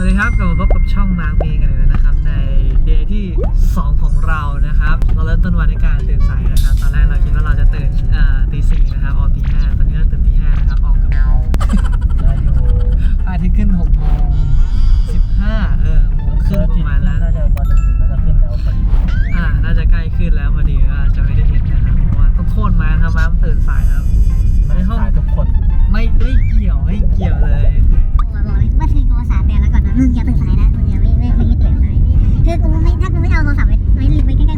สวัสดีครับกลับมาพบกับช่องมาร์คเมย์กันเลยนะครับ ในเดย์ที่ 2 ของเรานะครับ เราเริ่มต้นวันด้วยการตื่นสายนะครับ ตอนแรกเราคิดว่าเราจะตื่นเอ่อตีสี่นะครับออกตีห้าตอนนี้เราตื่นตีห้านะครับออกเกันโมงได้อยู่พระอาทิตย์ขึ้นหกโมงสิบห้าเออโมงครึ่งประมาณนั้นน่าจะตอนจนถึงน่าจะขึ้นแล้วพอดีอ่าน่าจะใกล้ขึ้นแล้วพอดีว่าจะไม่ได้เห็นนะครับเพราะว่าต้องโทษมาครับมาตื่นสายครับไม่ขายทุกคนไม่ไม่เกี่ยวไม่เกี่ยวเลย มึงอย่าตื่นสายนะมึงอย่าไม่ไม่ไม่ตื่นสายคือกูไม่ถ้ากูไม่เอาโทรศัพท์ไว้ไว้ไว้ใกล้ๆ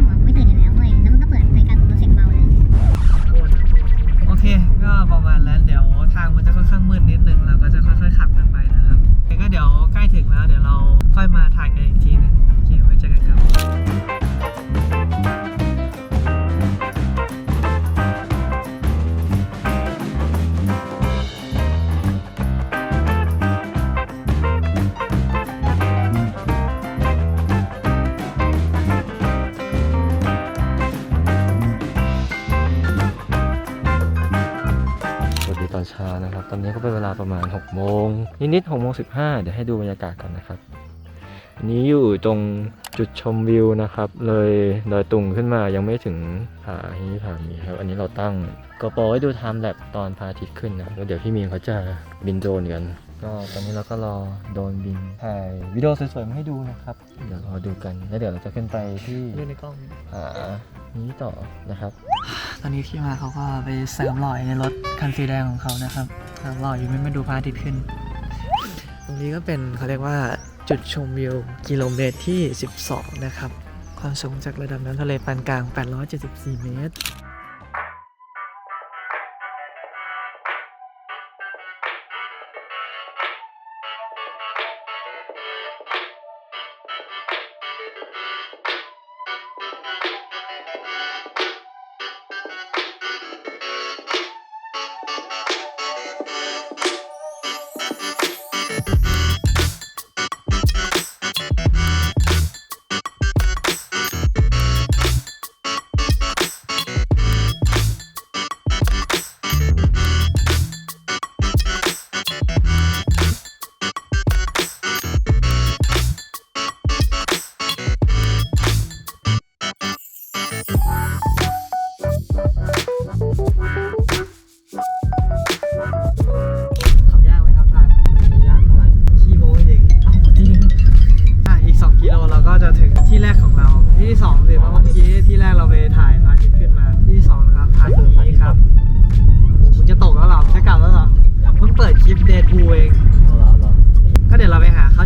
สวัสดีตอนเช้านะครับ ตอนนี้ก็เป็นเวลาประมาณ6โมงนิดๆ6โมง15เดี๋ยวให้ดูบรรยากาศกันนะครับอันนี้อยู่ตรงจุดชมวิวนะครับ เลยดอยตุงขึ้นมายังไม่ถึงผาฮีผามีครับ อันนี้เราตั้งกโปรไว้ดูไทม์แลปตอนพระอาทิตย์ขึ้นนะแล้วเดี๋ยวพี่มีนเขาจะบินโดรนกันก็ตอนนี้เราก็รอโดรนบินถ่ายวิดีโอสวยๆมาให้ดูนะครับ เดี๋ยวรอดูกันแล้วเดี๋ยวเราจะขึ้นไปที่ดูในกล้องผา นี้ต่อนะครับ ตอนนี้พี่มาเขาก็ไปเสริมหล่อยในรถคันสีแดงของเขานะครับเสริมหล่อยอยู่ไม่มาดูพระอาทิตย์ขึ้น ตรงนี้ก็เป็นเขาเรียกว่าจุดชมวิวกิโลเมตรที่ 12 นะครับ ความสูงจากระดับน้ำทะเลปานกลาง 874 เมตร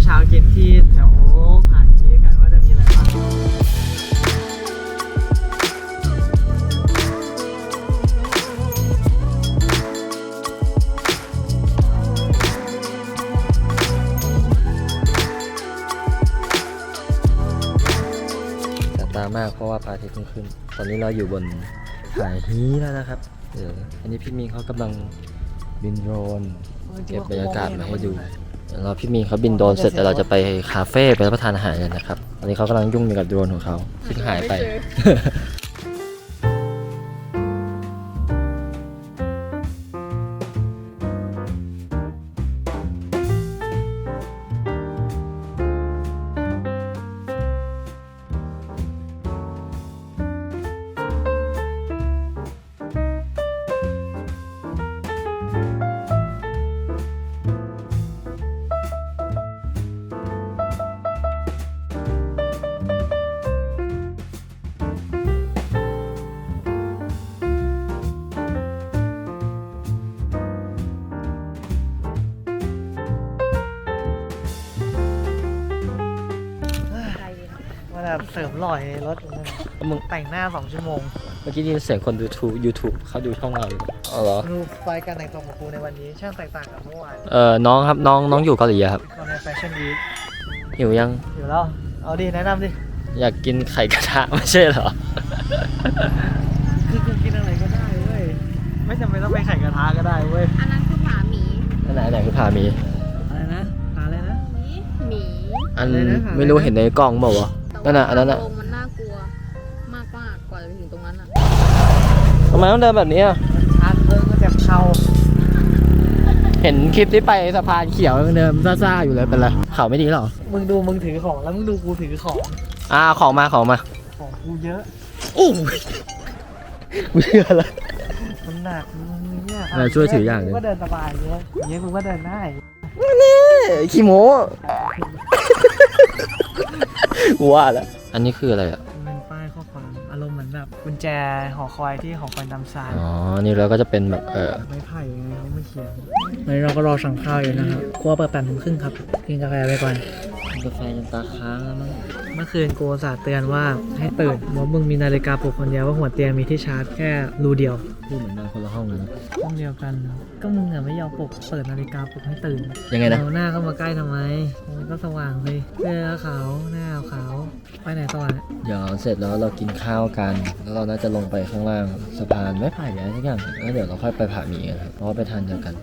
เช้ากินที่แถวผาชีกันว่าจะมีอะไรบ้างแสบตามากเพราะว่าพระอาทิตย์เพิ่งขึ้น ตอนนี้เราอยู่บนหายฮีแล้วนะครับ เดี๋ยวอันนี้พี่มีนเขากำลังบินโดรนเก็บบรรยากาศมาให้ดู เดี๋ยวเราพี่มีนเขาบินโดรนเสร็จแล้วเราจะไปคาเฟ่ไปรับประทานอาหารกันนะครับตอนนี้เขากำลังยุ่งอยู่กับโดรนของเขาซึ่งหายไป มาแบบเสริมหล่อยในรถเลยมึง แต่งหน้า2ชั่วโมงเมื่อกี้ได้ยินเสียงคนดูทูยูทูบเขาดูช่องเราอยู่อ๋อเหรอดูสไตล์การแต่งตัวของครูในวันนี้ช่างแตกต่างกับเมื่อวานเออน้องครับน้องน้องอยู่เกาหลีอะครับตอนในแฟชั่นวีคหิวยังอยู่แล้ว เอาดิแนะนำดิ อยากกินไข่กระทะไม่ใช่เหรอ คือกูกินอะไรก็ได้เว้ย ไม่จำเป็นต้องไปไข่กระทะก็ได้เว้ย อันนั้นคือผาหมีอันไหนอันไหนคือผาหมี อะไรนะหาอะไรนะ หมีหมีอันอะไรนะหาอะไรนะไม่รู้เห็นในกล้องเปล่าวะ นั่นน่ะอันนั้นน่ะตรงมันน่ากลัวมากมากๆกว่าจะไปถึงตรงนั้นอะทำไมต้องเดินแบบนี้อะชาร์จเพิ่มก็จะเข้าเเห็นคลิปที่ไปสะพานเขียวยังเดิมซ่าๆอยู่เลยเป็นไรเขาไม่ดีหรอ มึงดูมึงถือของแล้วมึงดูกูถือของ อ่าของมาของมาของกูเยอะโอ้ยกูเชื่อแล้วมันหนักมึงเนี่ยเออช่วยถืออย่างหนึ่งกูก็เดินสบายเยอะอย่างเงี้ยกูก็เดินได้ขี้โม้ กูว่าแล้วอันนี้คืออะไรอะ มันเป็นป้ายข้อความอารมณ์เหมือนแบบกุญแจหอคอยที่หอคอยนำสายอ๋อ นี่เราก็จะเป็นแบบเออไม้ไผ่ยังไงเขาไม่เขียนวันนี้เราก็รอสั่งข้าวอยู่นะครับครัวเปิดแปดโมงครึ่งครับ กินกาแฟไปก่อน กาแฟยันตาค้างแล้วมั้ง เมื่อคืนกูอุตสาห์เตือนว่าให้ตื่นว่ามึงมีนาฬิกาปลุกคนเดียวว่าหัวเตียงมีที่ชาร์จแค่รูเดียวพูดเหมือนนอนคนละห้องเลยนะ ห้องเดียวกัน ก็มึงอะไม่ยอมปลุกเปิดนาฬิกาปลุกให้ตื่นยังไงนะ เอาหน้าเข้ามาใกล้ทำไมมันก็สว่างเลยเสื้อขาวหน้าขาวไปไหนต่อเนี่ยเดี๋ยวเสร็จแล้วเรากินข้าวกัน แล้วเราน่าจะลงไปข้างล่างสะพานไม่ไผ่อะไรสักอย่างแล้วเดี๋ยวเราค่อยไปผาหมีกันครับเพราะว่าไปทานเดียวกัน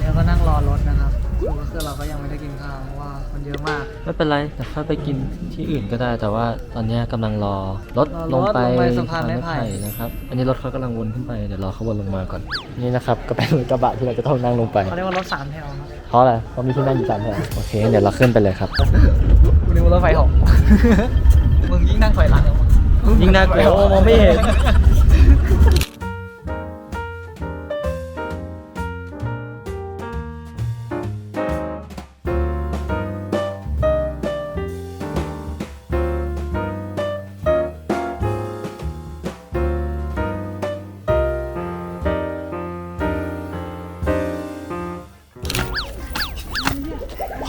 แล้วก็นั่งรอรถนะครับ ก็คือเราก็ยังไม่ได้กินข้าวเพราะว่าคนเยอะมาก ไม่เป็นไรแต่ค่อยไปกินที่อื่นก็ได้ แต่ว่าตอนเนี้ยกำลังรอรถรอรถลงไปลงไปสะพานไม้ไผ่ นะครับ อันนี้รถเขากำลังวนขึ้นไปเดี๋ยวรอเขาวนลงมาก่อน นี่นะครับก็เป็นรถกระบะที่เราจะต้องนั่งลงไปเขาเรียกว่ารถสามแถวครับเพราะอะไรเพราะมีที่นั่งอยู่สามแถวโอเคเดี๋ยวเราขึ้นไปเลยครับ กูนึกว่ารถไฟหกมึงยิ่งนั่งถอยหลังยิ่งน่ากลัวมองไม่เห็น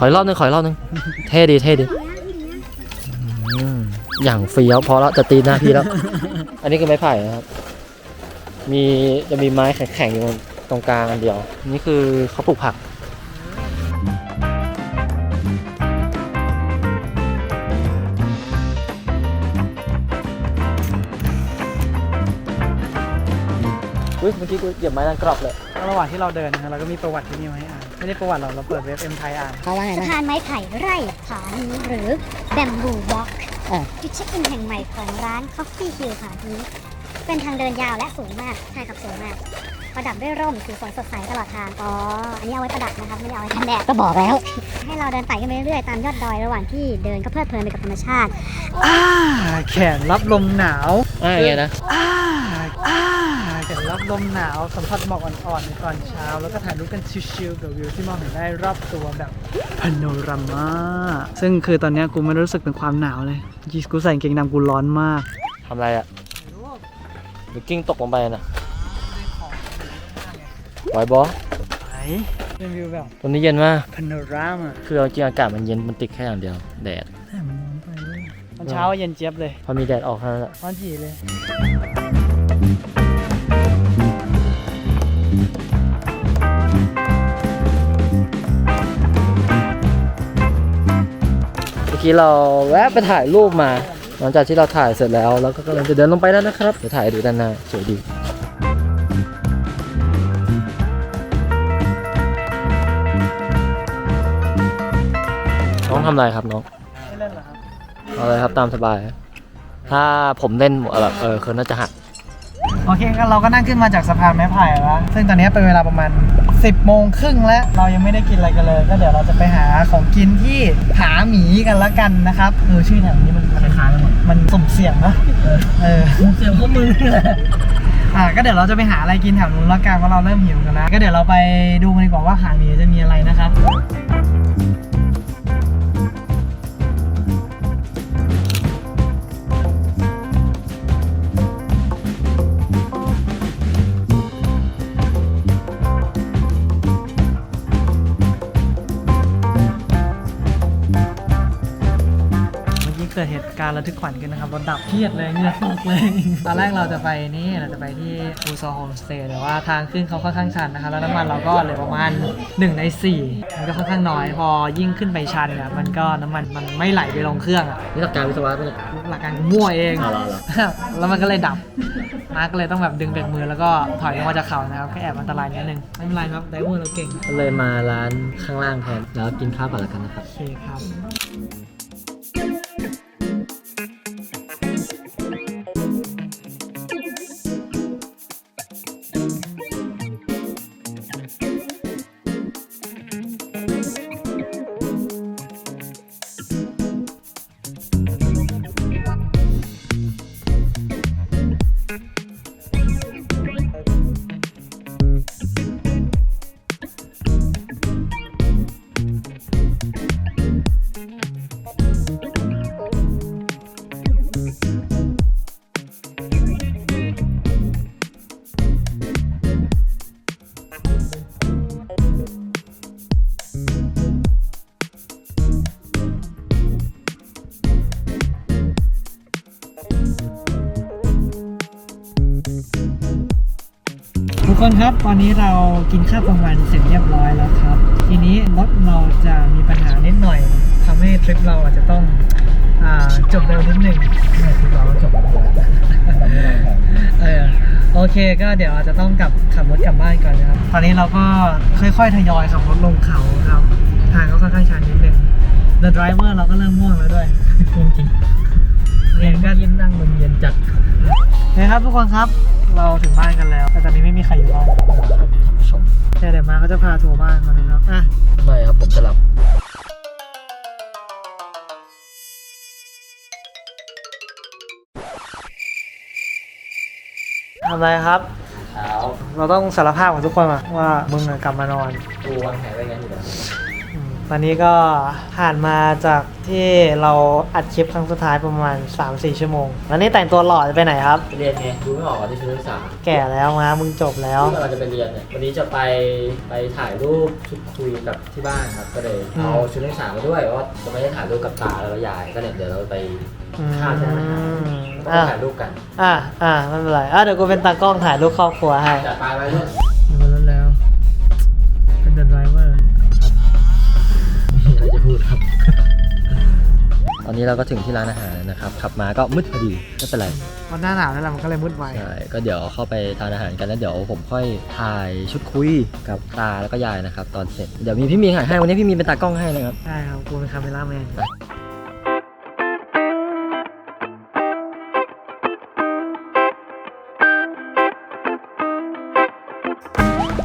ขออีกรอบหนึงขออีกรอบหนึง เท่ดีเท่ดีอืมอย่างเฟี้ยวพอแล้วจะตีหน้าพี่แล้ว อันนี้คือไม้ไผ่นะครับ มีจะมีไม้แข็งๆอยู่ตรงกลางอันเดียว นี่คือเขาปลูกผัก อุ้ยเมื่อกี้กูเหยียบไม้ดังกรอบเลย ระหว่างที่เราเดินนะเราก็มีประวัติที่นี่มาให้อ่าน ไม่ได้ประวัติเราเราเปิดเว็บเอ็มไทยอ่านเขาว่าไงสะพานไม้ไผ่ไร่ผาฮีหรือแบมบูวอล์กจุดเช็คอินแห่งใหม่ของร้าน Coffee Hill ผาฮีเป็นทางเดินยาวและสูงมากใช่ครับสูงมาก ประดับด้วยร่มสีฝนสดใสตลอดทาง อ๋อ อันนี้เอาไว้ประดับนะครับ ไม่ได้เอาไว้กันแดด ก็บอกแล้ว ให้เราเดินไต่ขึ้นไปเรื่อยๆ ตามยอดดอยระหว่างที่เดินก็เพลิดเพลินไปกับธรรมชาติ อ่าแขนรับลมหนาว อ่าอย่างเงี้ยนะ อ่าอ่า แขนรับลมหนาวสัมผัสหมอกอ่อนๆในตอนเช้า แล้วก็ถ่ายรูปกันชิลๆกับวิวที่มองเห็นได้รอบตัวแบบพาโนรามาซึ่งคือตอนเนี้ยกูไม่รู้สึกถึงความหนาวเลยจีกูใส่กางเกงดำกูร้อนมาก ทำอะไรอะหรือกิ้งตกลงไปน่ะไหวบอไหนเป็นวิวแบบตรงนี้เย็นมาก พาโนรามาคือเอาจริงอากาศมันเย็นมันติดแค่อย่างเดียว แดด แต่มันร้อนไปเลยตอนเช้าเย็นเจี๊ยบเลย พอมีแดดออกเท่านั้นแหละร้อนจีเลย อกี้เราแวะไปถ่ายรูปมา หลังจากที่เราถ่ายเสร็จแล้วแล้วก็กำลังจะเดินลงไปแล้วนะครับเดี๋ยวถ่ายให้ดูด้านหน้าสวยดีน้องทำอะไรครับน้องไม่เล่นเหรอครับเอาเลยครับตามสบาย ถ้าผมเล่นแบบเออคือน่าจะหัก โอเคก็เราก็นั่งขึ้นมาจากสะพานไม้ไผ่แล้ว ซึ่งตอนนี้เป็นเวลาประมาณ 10โมงครึ่งแล้ว เรายังไม่ได้กินอะไรกันเลย ก็เดี๋ยวเราจะไปหาของกินที่ผาหมีกันละกันนะครับเออชื่อแถวนี้มันมันคล้ายกันหมด มันสมเสียงนะเออเสียงพวกมืออ่าก็เดี๋ยวเราจะไปหาอะไรกินแถวนู้นละกันเพราะเราเริ่มหิวกันแล้ว ก็เดี๋ยวเราไปดูกันดีกว่าว่าผาหมีจะมีอะไรนะครับ เมื่อกี้เกิดเหตุการณ์ระทึกขวัญกันนะครับรถดับเครียดเลยเหงื่อตกเลย ตอนแรกเราจะไปนี่เราจะไปที่ฟูซอโฮมสเตย์แต่ว่าทางขึ้นเขาค่อนข้างชันนะครับแล้วน้ำมันเราก็เหลือประมาณ 1 ใน 4 มันก็ค่อนข้างน้อยพอยิ่งขึ้นไปชันเนี่ยมันก็น้ำมันมันไม่ไหลไปลงเครื่องอะนี่หลักการวิศวะเป็นยหลักการกูมั่วเองอ๋อเหรอเหรอแล้วมันก็เลยดับมาร์กก็เลยต้องแบบดึงเบรกมือแล้วก็ถอยลงมาจากเขานะครับก็แอบอันตรายนิดนึงไม่เป็นไรครับไดเวอร์เราเก่ง ก็เลยมาร้านข้างล่างแทนแล้วกินข้าวก่อนละกันนะครับโอเคครับ ครับ ตอนนี้เรากินข้าวกลางวันเสร็จเรียบร้อยแล้วครับ ทีนี้รถเราจะมีปัญหานิดหน่อยทำให้ทริปเราอาจจะต้องอจบเร็วนิดหนึ่งไม่ทริปเราจบเร็วเออโอเคก็เดี๋ยวอาจจะต้องกลับขับรถกลับบ้านก่อนนะครับ ตอนนี้เราก็ค่อยๆทยอยขับรถลงเขาครับ ทางก็ค่อนข้างชันนิดหนึ่ง The driver เราก็เริ่มง่วงแล้วด้วยจริงๆเรีย นก็ยินนั่งลมเย็นจัดโอเคครับทุกคนครับ เราถึงบ้านกันแล้ว แต่ตอนนี้ไม่มีใครอยู่บ้านท่านผู้ชมแต่เดี๋ยวมาเขาจะพาทัวร์บ้านเขานะครับอะไม่ครับผมจะหลับทำอะไรครับ เช้าเราต้องสารภาพกับทุกคนอะว่ามึงอะกลับมานอน กูวางแผนไว้งั้นอยู่แล้วอืม ตอนนี้ก็ผ่านมาจากที่เราอัดคลิปครั้งสุดท้ายประมาณ 3-4 ชั่วโมง แล้วนี่แต่งตัวหล่อจะไปไหนครับ เรียนไงดูไม่ออกว่าที่ชุดนักศึกษาแก่แล้วมามึงจบแล้ว ที่เราจะไปเรียนเนี่ยวันนี้จะไปไปถ่ายรูปชุดคุยกับที่บ้านครับ ก็เลยอืม เอาชุดนักศึกษามาด้วยเพราะว่าจะไม่ได้ถ่ายรูปกับตาแล้วก็ยายก็เนี่ยเดี๋ยวเราไปอืมข้าวใช่ไหมอะถ่ายรูปกันอะอะไม่เป็นไรอะเดี๋ยวกูเป็นตากล้องถ่ายรูปครอบครัวให้ จัดไปไว้ด้วย อนนี้เราก็ถึงที่ร้านอาหารนะครับ ขับมาก็มืดพอดีไม่เป็นไรมันหน้าหนาวแล้วแหละมันก็เลยมืดไวใช่ก็เดี๋ยวเข้าไปทานอาหารกันแล้วเดี๋ยวผมค่อยถ่ายชุดคุยกับตาแล้วก็ยายนะครับ ตอนเสร็จเดี๋ยวมีพี่มีนถ่ายให้วันนี้พี่มีนเป็นตากล้องให้นะครับใช่ครับกูเป็นคาเมล่าแมนไป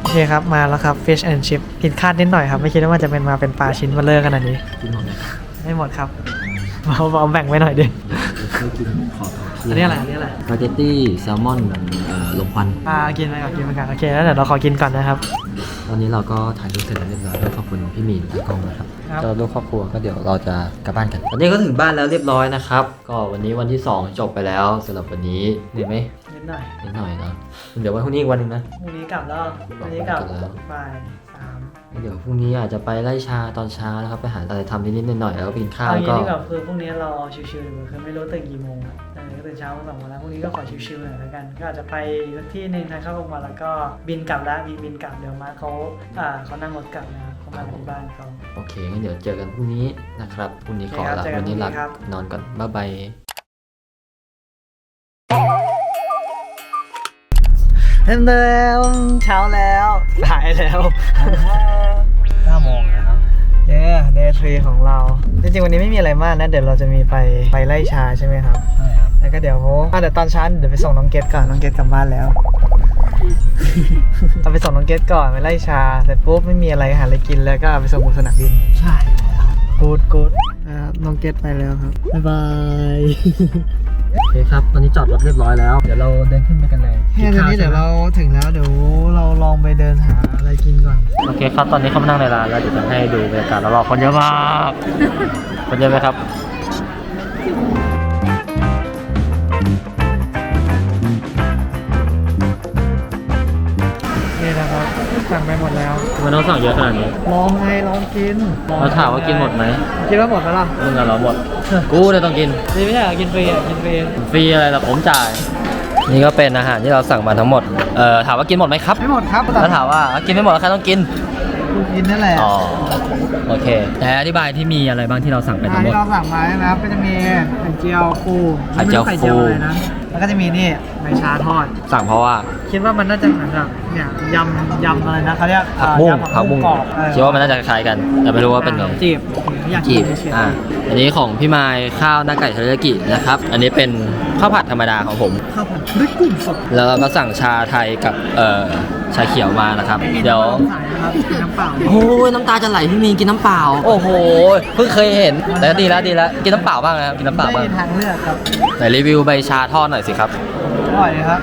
โอเคครับมาแล้วครับ Fish and Chip ผิดคาดนิดหน่อยครับ ไม่คิดว่ามันจะเป็นมาเป็นปลาชิ้นเบลเลอร์ขนาดนี้กินหมดเลยไม่หมดครับ เอาเอาแบ่งไว้หน่อยดิ ไม่กินขออันนี้อะไรอันนี้อะไร สปาเกตตี้แซลมอนลมควัน อ่ากินไปก่อนกินไปก่อนโอเคแล้วเดี๋ยวเราขอกินก่อนนะครับ ตอนนี้เราก็ถ่ายรูปเสร็จแล้วเรียบร้อยด้วยขอบคุณพี่มีนตากล้องนะครับครับก็ลูกครอบครัวก็เดี๋ยวเราจะกลับบ้านกัน วันนี้ก็ถึงบ้านแล้วเรียบร้อยนะครับ ก็วันนี้วันที่ 2 จบไปแล้วสำหรับวันนี้เหนื่อยไหมนิดหน่อยนิดหน่อยเนาะเดี๋ยวไว้พรุ่งนี้อีกวันหนึงนะ พรุ่งนี้กลับแล้วพรุ่งนี้กลับกลับแล้วบ่ายสาม เดี๋ยวพรุ่งนี้อาจจะไปไล่ชาตอนเช้านะครับไปหาอะไรทำนิดๆหน่อยๆแล้วก็ไปกินข้าวเอาแล้วงี้ก็ดีกว่าคือพรุ่งนี้เราเอาชิวๆดีกว่าคือไม่รู้ตื่นกี่โมงอะแต่ก็ตื่นเช้ามาสองวันแล้วพรุ่งนี้ก็ขอชิวๆหน่อยแล้วกัน ก็อาจจะไปสักที่หนึ่งทานข้าวกลางวันแล้วก็บินกลับแล้วบินบินกลับเดี๋ยวมาเขาอ่าเขานั่งรถกลับนะครับเขามาที่บ้านเขา โอเคงั้นเดี๋ยวเจอกันพรุ่งนี้นะครับพรุ่งนี้ขอโอเคครับลาเจอกันวันนี้ลาพรุ่งนี้ครับ นอนก่อนบ๊ายบาย เห็นแล้วเช้าแล้วสายแล้ว9โมงแล้วเย้เดย์ทรีของเรา จริงๆ วันนี้ไม่มีอะไรมากนะ เดี๋ยวเราจะมีไปไปไล่ชาใช่ไหมครับ แล้วก็เดี๋ยวอะเดี๋ยวตอนเช้าเดี๋ยวไปส่งน้องเกดก่อน น้องเกดกลับบ้านแล้วเราไปส่งน้องเกดก่อนไปไล่ชา เสร็จปุ๊บไม่มีอะไรหาอะไรกินแล้วก็ไปส่งบนสนามบิน ใช่กูดกูดนะ ครับน้องเกดไปแล้วครับ บ๊ายบายโอเคครับตอนนี้จอดรถเรียบร้อยแล้ว เดี๋ยวเราเดินขึ้นไปกันเลยแค่ตอนนี้เดี๋ยวเราถึงแล้วเดี๋ยวเราลองไปเดินหาอะไรกินก่อน โอเคครับ ตอนนี้เขามานั่งในร้านแล้วเดี๋ยวจะให้ดูบรรยากาศรอบๆคนเยอะมาก คนเยอะไหมครับ ไปหมดแล้วทำไมันต้องสั่งเยอะขนาดนี้ลองไงลองกินเราถามว่ากินหมดไหมคิดว่าหมดไหมล่ะมึงอะเราหมด กูเนี่ยต้องกินนี่ไม่ใช่เหรอกินฟรีอะกินฟรีฟรีอะไรล่ะผมจ่าย นี่ก็เป็นอาหารที่เราสั่งมาทั้งหมด เอ่อถามว่ากินหมดไหมครับ ไม่หมดครับแล้วถามว่ากินไม่หมดแล้วใครต้องกิน กูกินนั่นแหละอ๋อโอเค แต่อธิบายที่มีอะไรบ้างที่เราสั่งไปอาทั้หารงหมด ที่เราสั่งมาเนี่ยนะครับก็จะมีไข่เจียวฟูไข่เจียวม่รู้ฟูอะไรนะแล้วก็จะมีนี่ใบชาทอด สั่งเพราะว่าคิดว่ามันน่าจะเหมือนแบบเนี่ยยำยำอะไรนะเขาเรียกผักบุ้งเอ่อยำผักบุ้งกรอบเออคิดว่ามันน่าจะคล้ายกัน แต่ไม่รู้ว่าเป็นไงจีบอยากจีกิบนเฉยๆอ่าอันนี้ของพี่มายข้าวหน้าไก่เทอริยากินะครับ อันนี้เป็นข้าวผัดธรรมดาของผม ข้าวผัดด้วยกุ้งสดแล้วเราก็สั่งชาไทยกับเอ่อชาเขียวมานะครับ ไม่มีเดี๋ยว น้ำตาลนะครับกินน้ำเปล่าโอ้ยน้ำตาจะไหลพี่มีนกินน้ำเปล่า โอ้โหเพิ่งเคยเห็นแต่ก็ดีแล้วดีแล้วกินน้ำเปล่าบ้างนะครับกินน้ำเปล่าไม่บ้างมีทางเลือกครับไหนรีวิวใบชาทอดหน่อยสิครับ อร่อยเลยครับ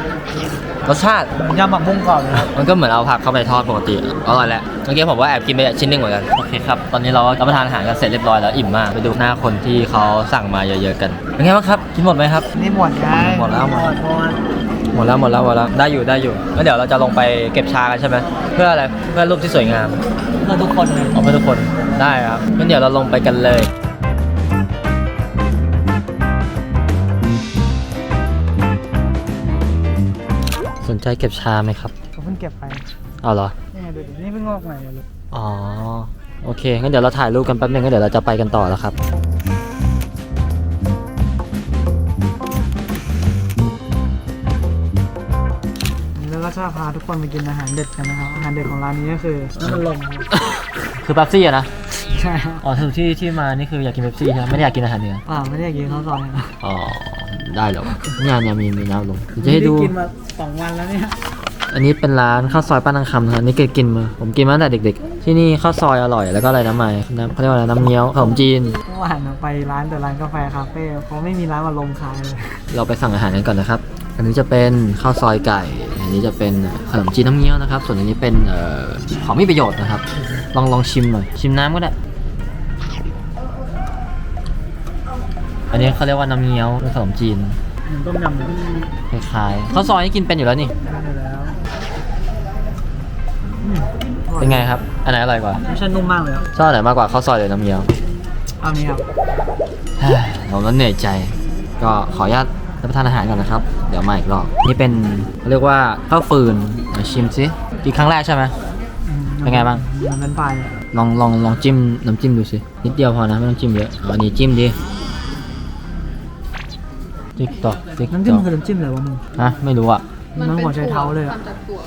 รสชาติยำหมักบุ้งกรอบเลยครับมันก็เหมือนเอาผักเข้าไปทอดปกติอร่อยแหละเมื่อกี้ผมว่าแอบกินไปชิ้นหนึ่งเหมือนกันโอเคครับตอนนี้เราก็รับประทานอาหารกันเสร็จเรียบร้อยแล้วอิ่มมากไปดูหน้าคนที่เขาสั่งมาเยอะๆกันเป็นไงบ้างครับกินหมดไหมครับ นี่หมดไงหมดแล้วหมดหมดหมดแล้วหมดแล้วหมดแล้วได้อยู่ได้อยู่แล้วเดี๋ยวเราจะลงไปเก็บชากันใช่ไหมเพื่ออะไรเพื่อรูปที่สวยงามเพื่อทุกคนเลย เอาเพื่อทุกคนได้ครับงั้นเดี๋ยวเราลงไปกันเลย ใจเก็บชาไหมครับขอบคุณเก็บไปเอาเหรอนี่ไงดูดินี่เพิ่งงอกใหม่เลยอ๋อโอเคงั้นเดี๋ยวเราถ่ายรูปกันแป๊บนึงก็เดี๋ยวเราจะไปกันต่อแล้วครับแล้วก็จะพาทุกคนไปกินอาหารเด็ดกันนะครับอาหารเด็ดของร้านนี้ก็คือน้ำมันลมครับคือเป๊ปซี่อะนะใช่ครับอ๋อคือที่ที่มานี่คืออยากกินเป๊ปซี่ใช่ไหมไม่ได้อยากกินอาหารเหนืออ่าไม่ได้อยากกินข้าวซอยนะอ๋อ ได้เหรอเนี่ยเนี่ยมีมีน้ำลงเดี๋ยวจะให้ดูไม่ไกินมาสองวันแล้วเนี่ย อันนี้เป็นร้านข้าวซอยป้านังคำนะครับอันนี่เคยกินมาผมกินมาตั้งแต่เด็ก ๆ ที่นี่ข้าวซอยอร่อยแล้วก็อะไรน้ำใหม่น้ำเขาเรียกว่าอะไรน้ำเงี้ยวขนมจีน เมื่อวานอะไปร้านแต่ร้านกาแฟคาเฟ่เขาไม่มีร้านมาลมขายเลย เราไปสั่งอาหารกันก่อนนะครับ อันนี้จะเป็นข้าวซอยไก่ อันนี้จะเป็นขนมจีนน้ำเงี้ยวนะครับ ส่วนอันนี้เป็นเอ่อของมีประโยชน์นะครับ ลองลองชิมหน่อย ชิมน้ำก็ได้ อันนี้เขาเรียกว่าน้ำเงี้ยวเป็นขนมจีนเหมือนต้มยำเลยคล้ายๆข้าวซอยนี่กินเป็นอยู่แล้วนี่ ได้อยู่แล้วอืมอร่อยเป็นไงครับ อันไหนอร่อยกว่าไม่ใช่นุ่มมากเลยครับชอบอันไหนมากกว่าข้าวซอยหรือน้ำเงี้ยว เอานี้ครับเฮ้ยผมแล้วเหนื่อยใจ ก็ขออนุญาตรับประทานอาหารก่อนนะครับ เดี๋ยวมาอีกรอบ นี่เป็นเขาเรียกว่าข้าวฟืนมาชิมสิกินครั้งแรกใช่ไหม อืมเป็นไงบ้าง มันเป็นปลายอะลองลองลองจิ้มน้ำจิ้มดูสิ นิดเดียวพอนะ ไม่ต้องจิ้มเยอะเอาอันนี้จิ้มดิ ติ๊กตอกติ๊กน้ำจิ้ตมอกคือน้ำจิ้มอะไรวะมึง ฮะไม่รู้อะมันหัวใจเท้าเลยอะ ทำจากถั่ว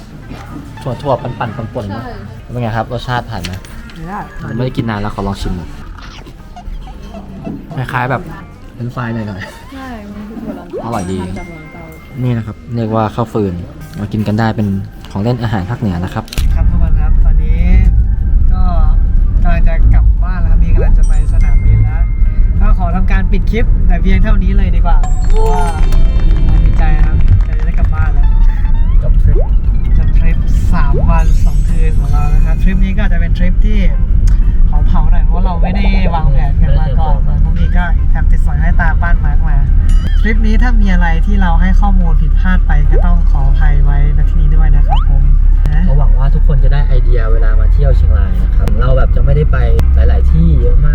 ถั่วถั่วปั่นปั่นป่นป่นๆนะใช่เป็นไงครับรสชาติผ่านไหมไม่ได้ผมไม่ได้กินนานแล้วขอลองชิมหน่อยคล้ายๆแบบเป็นไฟหน่อยหน่อย ใช่มันคือถั่วลันอร่อยดี ทำจากหลังเตาๆนี่นะครับเรียกว่าข้าวฟืนมากินกันได้เป็นของเล่นอาหารภาคเหนือนะครับ ครับทุกคนครับ ตอนนี้ก็กำลังจะกลับบ้านแล้วครับ มีกำลังจะไป ก็ขอทำการปิดคลิป แต่เพียงเท่านี้เลยดีกว่าเพราะว่าดีใจนะครับเดี๋ยวจะได้กลับบ้านแล้วกับทริปจากทริป3วัน2คืนของเรานะครับทริปนี้ก็อาจจะเป็นทริปที่เผาๆหน่อยเพราะว่าเราไม่ได้วางแผนกันมาก่อนนะพวกนี้ก็แอบติดสอยให้ตามบ้านมาร์กมาทริปนี้ถ้ามีอะไรที่เราให้ข้อมูลผิดพลาดไปก็ต้องขออภัยไว้ณที่นี้ด้วยนะครับผมนะก็หวังว่าทุกคนจะได้ไอเดียเวลามาเที่ยวเชียงรายนะครับเราแบบจะไม่ได้ไปหลาย ๆ ที่เยอะมาก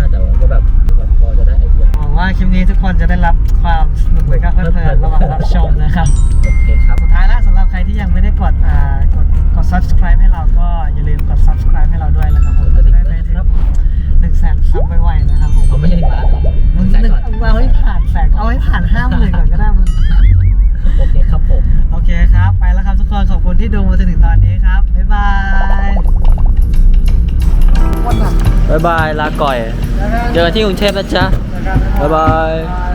ความสนุกและก็เพลิดเพลินระหว่างรับชมนะครับ โอเคครับ สุดท้ายแล้วสำหรับใครที่ยังไม่ได้กดอ่ากดกด subscribe ให้เราก็อย่าลืมกด subscribe ให้เราด้วยนะครับผมจะได้ไปถึงหนึ่งแสนซับไวๆนะครับผมเอาไม่ใช่หนึ่งล้านเหรอมึงแสนนึกก่อนเอาให้ผ่านแสนเอาให้ผ่านห้าหมื่นก่อนก็ได้มึงโอเคครับผม โอเคครับ ไปแล้วครับทุกคนขอบคุณที่ดูมาจนถึงตอนนี้ครับ บ๊ายบายวันหนักบ๊ายบาย ลาก่อย เจอกันที่กรุงเทพนะจ๊ะ บ๊ายบายบาย